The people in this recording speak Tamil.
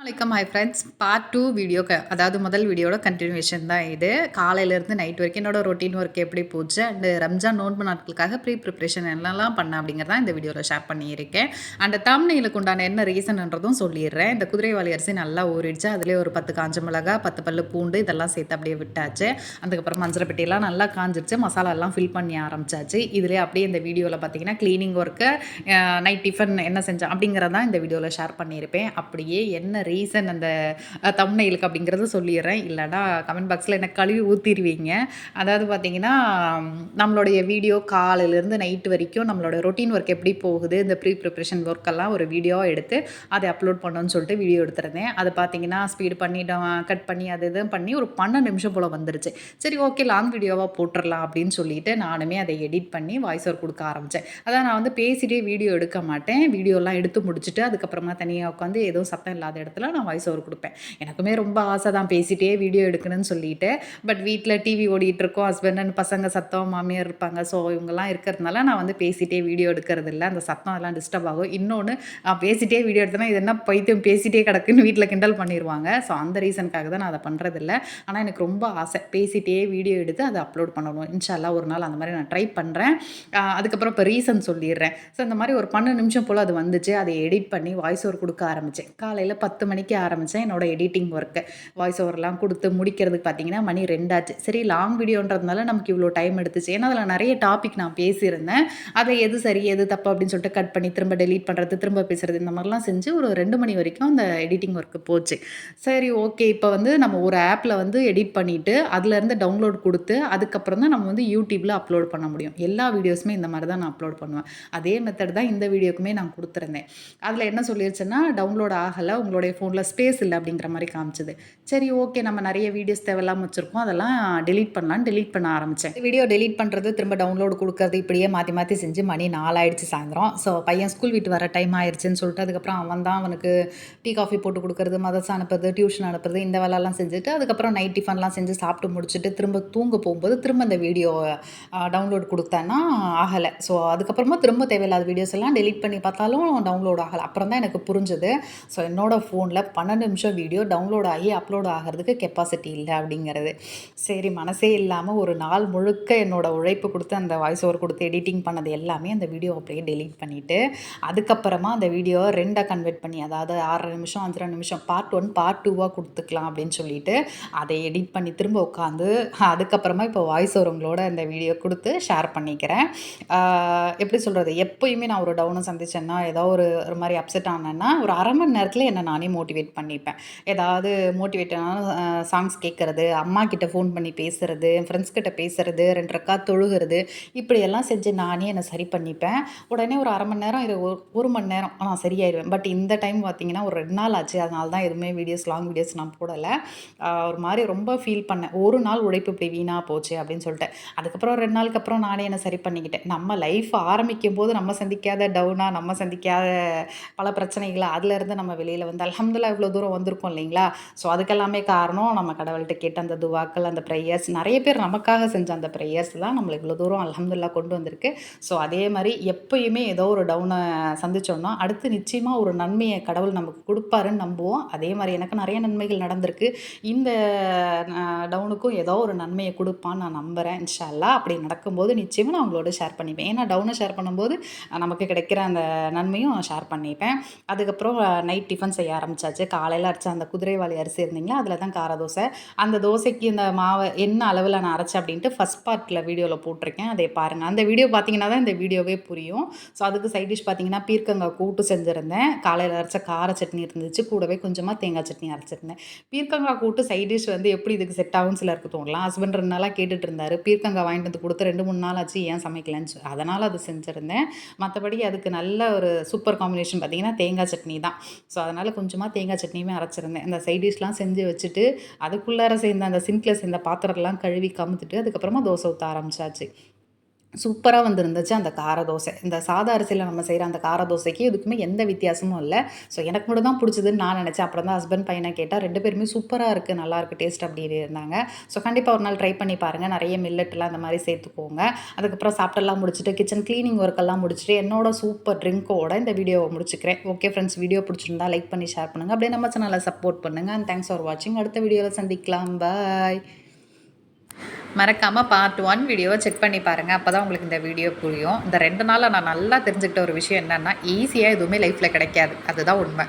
வணக்கம் hi friends part two video க அதாவது முதல் வீடியோட கண்டினியூஷன் தான் இது. காலையிலேருந்து நைட் வரைக்கும் என்னோட ரொட்டீன் ஒர்க் எப்படி போச்சு? அண்டு ரம்ஜான் நோன்பு நாட்களுக்காக ப்ரீ ப்ரிப்ரேஷன் என்னெல்லாம் பண்ண அப்படிங்கிறதான் இந்த வீடியோவில் ஷேர் பண்ணியிருக்கேன். அந்த தமிழ்நிலுக்கு உண்டான என்ன ரீசன்ன்றதும் சொல்லிடுறேன். இந்த குதிரைவாளி அரிசி நல்லா ஊறிடுச்சு. அதுலேயே ஒரு பத்து காஞ்ச மிளகா பத்து பல்லு பூண்டு இதெல்லாம் சேர்த்து அப்படியே விட்டாச்சு. அதுக்கப்புறம் மஞ்சள் பெட்டியெல்லாம் நல்லா காஞ்சிருச்சு. மசாலாலாம் ஃபில் பண்ணி ஆரம்பிச்சாச்சு. இதுலேயே அப்படியே இந்த வீடியோவில் பார்த்தீங்கன்னா க்ளீனிங் ஒர்க்கு நைட் டிஃபன் என்ன செஞ்சேன் அப்படிங்கிறதான் இந்த வீடியோவில் ஷேர் பண்ணியிருப்பேன். அப்படியே என்ன ரீசன் அந்த தம்னைலுக்கு அப்படிங்கிறத சொல்லிடுறேன். இல்லைனா கமெண்ட் பாக்ஸில் என்ன கழுவி ஊற்றிடுவீங்க அதாவது பார்த்தீங்கன்னா நம்மளுடைய வீடியோ காலையிலேருந்து நைட்டு வரைக்கும் நம்மளோட ரொட்டீன் ஒர்க் எப்படி போகுது இந்த ப்ரீ ப்ரிப்ரேஷன் ஒர்க்கெல்லாம் ஒரு வீடியோ எடுத்து அதை அப்லோட் பண்ணணும்னு சொல்லிட்டு வீடியோ எடுத்துருந்தேன். அதை பார்த்தீங்கன்னா ஸ்பீடு பண்ணி கட் பண்ணி அது இதுவும் பண்ணி ஒரு பன்னெண்டு நிமிஷம் போல் வந்துருச்சு. சரி ஓகே லாங் வீடியோவாக போட்டுடலாம் அப்படின்னு சொல்லிட்டு நானுமே அதை எடிட் பண்ணி வாய்ஸ் ஓவர் கொடுக்க ஆரம்பித்தேன் அதான் நான் வந்து பேசிட்டே வீடியோ எடுக்க மாட்டேன். வீடியோலாம் எடுத்து முடிச்சுட்டு அதுக்கப்புறமா தனியாக உட்காந்து எதுவும் சத்தம் இல்லாத இடத்துல நேரத்தில் நான் வாய்ஸ் ஓவர் கொடுப்பேன். எனக்குமே ரொம்ப ஆசை தான் பேசிகிட்டே வீடியோ எடுக்கணும்னு சொல்லிட்டு. பட் வீட்டில் டிவி ஓடிட்டு இருக்கோம் ஹஸ்பண்ட் பசங்க சத்தம் மாமியார் இருப்பாங்க. ஸோ இவங்கெல்லாம் இருக்கிறதுனால நான் வந்து பேசிகிட்டே வீடியோ எடுக்கிறது இல்லை அந்த சத்தம் எல்லாம் டிஸ்டர்ப் ஆகும். இன்னொன்று நான் பேசிகிட்டே வீடியோ எடுத்தேன்னா இது என்ன பைத்தியம் பேசிகிட்டே கிடக்குன்னு வீட்டில் கிண்டல் பண்ணிடுவாங்க ஸோ அந்த ரீசனுக்காக தான் நான் அதை பண்ணுறதில்ல ஆனால் எனக்கு ரொம்ப ஆசை. பேசிகிட்டே வீடியோ எடுத்து அதை அப்லோட் பண்ணணும். இன்ஷால்லா ஒரு நாள் அந்த மாதிரி நான் ட்ரை பண்ணுறேன் அதுக்கப்புறம் இப்போ ரீசன் சொல்லிடுறேன். ஸோ இந்த மாதிரி ஒரு பன்னெண்டு நிமிஷம் போல் அது வந்துச்சு. அதை எடிட் பண்ணி வாய்ஸ் ஓவர் கொடுக்க ஆரம்பித்தேன் காலையில் பத்து மணிக்கு ஆரம்பித்தேன் என்னோடய எடிட்டிங் ஒர்க்கு வாய்ஸ் ஓவர்லாம் கொடுத்து முடிக்கிறதுக்கு பார்த்தீங்கன்னா மணி ரெண்டாச்சு. சரி லாங் வீடியோன்றதுனால நமக்கு இவ்வளோ டைம் எடுத்துச்சு. ஏன்னா அதில் நிறைய டாபிக் நான் பேசியிருந்தேன். அதை எது சரி எது தப்பு அப்படின்னு சொல்லிட்டு கட் பண்ணி திரும்ப டெலீட் பண்ணுறது திரும்ப பேசுகிறது இந்த மாதிரிலாம் செஞ்சு ஒரு ரெண்டு மணி வரைக்கும் அந்த எடிட்டிங் ஒர்க்கு போச்சு. சரி ஓகே இப்போ வந்து நம்ம ஒரு ஆப்பில் வந்து எடிட் பண்ணிவிட்டு அதுலேருந்து டவுன்லோட் கொடுத்து அதுக்கப்புறம் தான் நம்ம வந்து யூடியூப்பில் அப்லோட் பண்ண முடியும். எல்லா வீடியோஸுமே இந்த மாதிரி தான் நான் அப்லோட் பண்ணுவேன். அதே மெத்தட் தான் இந்த வீடியோக்குமே நான் கொடுத்துருந்தேன். அதில் என்ன சொல்லிடுச்சுன்னா டவுன்லோட் ஆகலை உங்களுடைய ஃபோனில் ஸ்பேஸ் இல்லை அப்படிங்கிற மாதிரி காமிச்சது. சரி ஓகே நம்ம நிறைய வீடியோஸ் தேவையில்லாமல் வச்சுருக்கோம். அதெல்லாம் டெலீட் பண்ணலாம் டெலீட் பண்ண ஆரம்பித்தேன் வீடியோ டெலீட் பண்ணுறது திரும்ப டவுன்லோடு கொடுக்கறது இப்படியே மாற்றி மாற்றி செஞ்சு மணி நாலாயிடுச்சு சாயந்தரம். ஸோ பையன் ஸ்கூல் விட்டு வர டைம் ஆயிடுச்சுன்னு சொல்லிட்டு அதுக்கப்புறம் அவன் தான் அவனுக்கு டீ காஃபி போட்டு கொடுக்குறது மதர்ஸ் அனுப்புறது டியூஷன் அனுப்புறது இந்த வேலைலாம் செஞ்சுட்டு அதுக்கப்புறம் நைட் டிஃபன்லாம் செஞ்சு சாப்பிட்டு முடிச்சுட்டு திரும்ப தூங்க போகும்போது திரும்ப இந்த வீடியோ டவுன்லோடு கொடுத்தேன்னா ஆகலை. ஸோ அதுக்கப்புறமா திரும்ப தேவையில்லாத வீடியோஸ் எல்லாம் டெலீட் பண்ணி பார்த்தாலும் டவுன்லோட் ஆகலை. அப்புறம் தான் எனக்கு புரிஞ்சுது. ஸோ என்னோடய ஃபோனில் பன்னெண்டு நிமிஷம் வீடியோ டவுன்லோட் ஆகி அப்லோட் ஆகிறதுக்கு கெப்பாசிட்டி இல்லை அப்படிங்கிறது. சரி மனசே இல்லாமல் ஒரு நாள் முழுக்க என்னோடய உழைப்பு கொடுத்து அந்த வாய்ஸ் ஓவர் கொடுத்து எடிட்டிங் பண்ணது எல்லாமே அந்த வீடியோ அப்படியே டெலீட் பண்ணிவிட்டு அதுக்கப்புறமா அந்த வீடியோ ரெண்டாக கன்வெர்ட் பண்ணி அதாவது ஆறரை நிமிஷம் அஞ்சரை நிமிஷம் பார்ட் ஒன் பார்ட் டூவாக கொடுத்துக்கலாம் அப்படின்னு சொல்லிட்டு அதை எடிட் பண்ணி திரும்ப உட்காந்து அதுக்கப்புறமா இப்போ வாய்ஸ் ஓவருங்களோட அந்த வீடியோ கொடுத்து ஷேர் பண்ணிக்கிறேன். எப்படி சொல்கிறது எப்போயுமே நான் ஒரு டவுனை சந்திச்சேன்னா ஏதோ ஒரு ஒரு மாதிரி அப்செட் ஆனேன்னா ஒரு அரை மணி நேரத்தில் என்னை நானே மோட்டிவேட் பண்ணிப்பேன். ஏதாவது மோட்டிவேட்டான சாங்ஸ் கேட்குறது அம்மா கிட்ட ஃபோன் பண்ணி பேசுகிறது என் ஃப்ரெண்ட்ஸ் கிட்ட பேசுகிறது ரெண்டு ரக்கா தொழுகிறது இப்படியெல்லாம் செஞ்சு நானே என்னை சரி பண்ணிப்பேன். உடனே ஒரு அரை மணி நேரம் இது ஒரு மணி நேரம் நான் சரியாயிடுவேன் பட் இந்த டைம் பார்த்தீங்கன்னா ஒரு ரெண்டு நாள் ஆச்சு. அதனால தான் எதுவுமே வீடியோஸ் லாங் வீடியோஸ் நான் போடலை. ஒரு மாதிரி ரொம்ப ஃபீல் பண்ணேன். ஒரு நாள் உழைப்பு இப்படி வீணாக போச்சு அப்படின்னு சொல்லிட்டு. அதுக்கப்புறம் ரெண்டு நாளுக்கு அப்புறம் நானே என்னை சரி பண்ணிக்கிட்டேன். நம்ம லைஃப் ஆரம்பிக்கும் போது நம்ம சந்திக்காத டவுனாக நம்ம சந்திக்காத பல பிரச்சனைகளை அதுலேருந்து நம்ம வெளியில் வந்து அலமதுல்லா இவ்வளோ தூரம் வந்திருக்கோம் இல்லைங்களா? ஸோ அதுக்கெல்லாமே காரணம் நம்ம கடவுள்கிட்ட கேட்ட அந்த துவாக்கள் அந்த ப்ரேயர்ஸ் நிறைய பேர் நமக்காக செஞ்ச அந்த ப்ரேயர்ஸ் தான் நம்மளை இவ்வளோ தூரம் அலமதுல்லா கொண்டு வந்திருக்கு. ஸோ அதே மாதிரி எப்பயுமே ஏதோ ஒரு டவுனை சந்தித்தோன்னா அடுத்து நிச்சயமாக ஒரு நன்மையை கடவுள் நமக்கு கொடுப்பாருன்னு நம்புவோம். அதே மாதிரி எனக்கு நிறைய நன்மைகள் நடந்திருக்கு. இந்த டவுனுக்கும் ஏதோ ஒரு நன்மையை கொடுப்பான்னு நான் நம்புகிறேன் இன்ஷால்லா அப்படி நடக்கும்போது நிச்சயமாக நான் உங்களோட ஷேர் பண்ணிப்பேன். ஏன்னா டவுனை ஷேர் பண்ணும்போது நமக்கு கிடைக்கிற அந்த நன்மையும் ஷேர் பண்ணிப்பேன். அதுக்கப்புறம் நைட் டிஃபன் செய்ய ஆரம்பித்தாச்சு காலையில் அரைச்ச அந்த குதிரைவாளி அரிசி இருந்தீங்களா? அதில் தான் கார தோசை. அந்த தோசைக்கு இந்த மாவை என்ன அளவில் நான் அரைச்சேன் அப்படின்ட்டு ஃபஸ்ட் பார்ட்டில் வீடியோவில் போட்டிருக்கேன். அதை பாருங்கள் அந்த வீடியோ பார்த்தீங்கன்னா தான் இந்த வீடியோவே புரியும். ஸோ அதுக்கு சைட் டிஷ் பார்த்தீங்கன்னா பீர்க்கங்காய் கூட்டு செஞ்சுருந்தேன். காலையில் அரைச்ச கார சட்னி இருந்துச்சு. கூடவே கொஞ்சமாக தேங்காய் சட்னி அரைச்சிருந்தேன். பீர்க்கங்காய் கூட்டு சைட் டிஷ் வந்து எப்படி இதுக்கு செட் ஆகும் சிலருக்கு தோணலாம். ஹஸ்பண்ட் ரெண்டு நாளாக கேட்டுட்டு இருந்தார் பீர்க்கங்காய் வாங்கிட்டு வந்து கொடுத்து ரெண்டு மூணு நாள் ஆச்சு. ஏன் சமைக்கலன்னு அதனால் அது செஞ்சுருந்தேன். மற்றபடி அதுக்கு நல்ல ஒரு சூப்பர் காம்பினேஷன் பார்த்தீங்கன்னா தேங்காய் சட்னி தான். ஸோ அதனால் கொஞ்சம் கொஞ்சமாக தேங்காய் சட்னியுமே அரைச்சிருந்தேன். அந்த சைட் டிஷ்லாம் செஞ்சு வச்சுட்டு அதுக்குள்ளார சேர்ந்த அந்த சிங்கில் சேர்ந்த பாத்திரம்லாம் கழுவி கமுத்துட்டு அதுக்கப்புறமா தோசை ஊற்ற ஆரம்பிச்சாச்சு. சூப்பராக வந்திருந்துச்சு அந்த கார தோசை. இந்த சாதா அரிசியில் நம்ம செய்கிற அந்த கார தோசைக்கு இதுக்குமே எந்த வித்தியாசமும் இல்லை. ஸோ எனக்கு மட்டும் தான் பிடிச்சதுன்னு நான் நினச்சேன். அப்புறம் தான் ஹஸ்பண்ட் பையனை கேட்டால் ரெண்டு பேருமே சூப்பராக இருக்குது நல்லாயிருக்கு டேஸ்ட் அப்படின்னு இருந்தாங்க. ஸோ கண்டிப்பாக ஒரு நாள் ட்ரை பண்ணி பாருங்கள் நிறைய மில்லட்லாம் அந்த மாதிரி சேர்த்துக்கோங்க. அதுக்கப்புறம் சாப்பிட்டெல்லாம் முடிச்சுட்டு கிச்சன் க்ளீனிங் ஒர்க்கெல்லாம் முடிச்சுட்டு என்னோட சூப்பர் ட்ரிங்க்கோட இந்த வீடியோவை முடிச்சுக்கிறேன். ஓகே ஃப்ரெண்ட்ஸ் வீடியோ பிடிச்சிருந்தா லைக் பண்ணி ஷேர் பண்ணுங்கள் அப்படியே நம்ம சேனலை சப்போர்ட் பண்ணுங்கள் அண்ட் தேங்க்ஸ் ஃபார் வாட்சிங் அடுத்த வீடியோவில் சந்திக்கலாம். பாய் மறக்காமல் பார்ட் ஒன் வீடியோவை செக் பண்ணி பாருங்கள் அப்போ தான் உங்களுக்கு இந்த வீடியோ புரியும். இந்த ரெண்டு நாளில் நான் நல்லா தெரிஞ்சுக்கிட்ட ஒரு விஷயம் என்னென்னா ஈஸியாக எதுவுமே லைஃப்பில் கிடைக்காது. அதுதான் உண்மை.